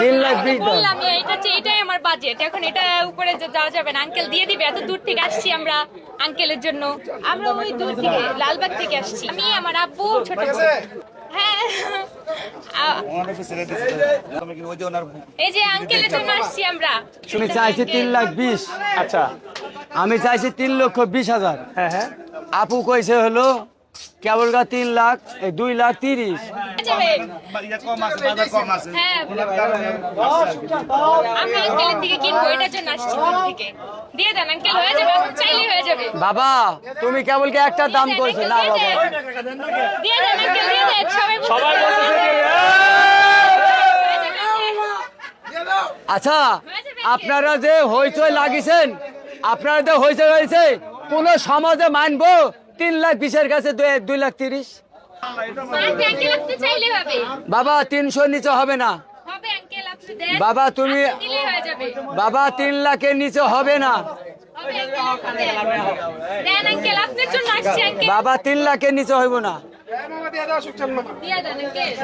তিন লাখ বিশ। বললাম এটা হচ্ছে এটাই আমার বাজেট এখন এটা উপরে যাওয়া যাবে না। আঙ্কেল দিয়ে দিবে এত দূর থেকে আসছি আমরা আঙ্কেলের জন্য। আমরা ওই দূর থেকে লালবাগ থেকে আসছি। আমি আমার আব্বু ছোট হ্যাঁ। এই যে আঙ্কেলের জন্য আসছি আমরা। তুমি চাইছি তিন লাখ বিশ। আচ্ছা। আমি চাইছি তিন লক্ষ বিশ হাজার। হ্যাঁ হ্যাঁ। আপু কইছে হলো কেবল গা তিন লাখ দুই লাখ তিরিশ। বাবা, তুমি কেবল একটা দাম কইছো না, বাবা। আচ্ছা আপনারা যে হইচই লাগিয়েছেন আপনারা যে হইচই হয়েছে কোন সমাজে মানবো? তিন লাখ বিশের কাছে দুই- লাখ তিরিশ। বাবা তিনশো নিচে হবে না। বাবা তুমি বাবা তিন লাখের নিচে হবে না। বাবা তিন লাখের নিচে হইব না।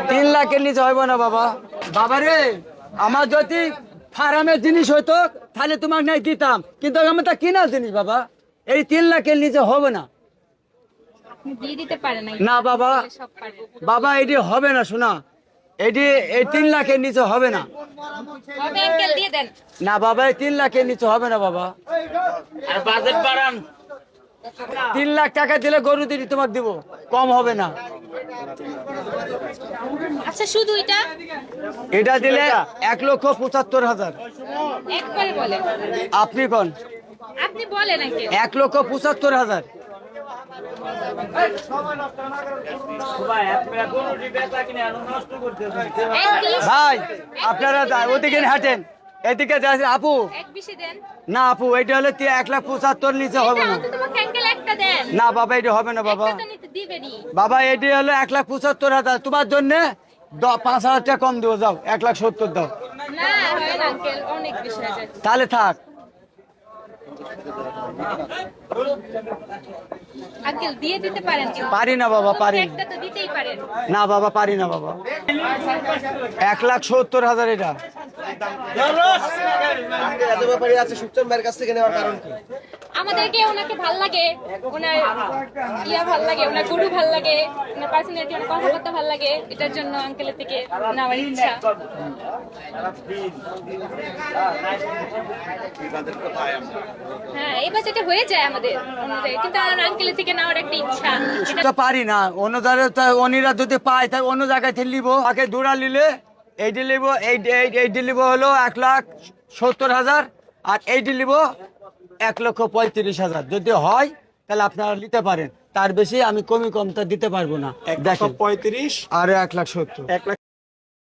তিন লাখের নিচে হইব না বাবা। বাবা রে আমার যদি ফার্মের জিনিস হইতো তাহলে তোমাকে নাই দিতাম। কিন্তু আমার তা কিনার জিনিস বাবা। এই তিন লাখের নিচে হবে না। দিয়ে দিতে পারেন না বাবা। বাবা এটি হবে না শোনা। এটি এই তিন লাখের নিচে হবে না। হবে আঙ্কেল দিয়ে দেন। না বাবা এই তিন লাখের নিচে হবে না বাবা। আর বাজেট বাড়ান। তিন লাখ টাকা দিলে গরু দিদি তোমাকে দিব কম হবে না। আচ্ছা শুধু এটা? এটা দিলে এক লক্ষ পঁচাত্তর হাজার। আপনি কোন? আপনি বলেন এক লক্ষ পঁচাত্তর হাজার। ভাই আপনারা ওদিকে হাঁটেন। এদিকে যাচ্ছেন আপু। এক বিশে দেন। না আপু এটা হলে এক লাখ পঁচাত্তর নিচে হবে না। না বাবা এটা হবে না বাবা। বাবা এটি হলো এক লাখ পঁচাত্তর হাজার। তোমার জন্য পাঁচ হাজার টাকা কম দেবো যাও এক লাখ সত্তর দাও। না না আঙ্কেল অনেক বেশি যায় তাহলে থাক। আঙ্কেল দিয়ে দিতে পারেন পারি না বাবা পারি না। একটা তো দিতেই পারেন। না বাবা পারি না বাবা। এক লাখ সত্তর হাজার এটা। এত ব্যাপারই আছে কাছ থেকে নেওয়ার কারণ কি? আমাদেরকে ওনাকে ভালো লাগে, ওনার ইয়া ভালো লাগে, ওনার গরু ভালো লাগে, ওনার পার্সোনালিটি ওনার ভালো লাগে, এটার জন্য আঙ্কেলের থেকে নেওয়ার ইচ্ছা। হ্যাঁ এই হয়ে যায় আমাদের অনুযায়ী কিন্তু আমার আঙ্কেলের থেকে নেওয়ার একটা ইচ্ছা। পারি না, অন্য জায়গায় তো অন্যরা যদি পায়, তাই অন্য জায়গায় থেকে তাকে দূরা নিলে এইটি নিব, এই এই- এইটি হলো এক লাখ সত্তর হাজার, আর এইটি নিব এক লক্ষ পঁয়ত্রিশ হাজার। যদি হয় তাহলে আপনারা নিতে পারেন। তার বেশি আমি কমি কমটা দিতে পারব না। দেখেন। পঁয়ত্রিশ আর এক লাখ সত্তর। এক লাখ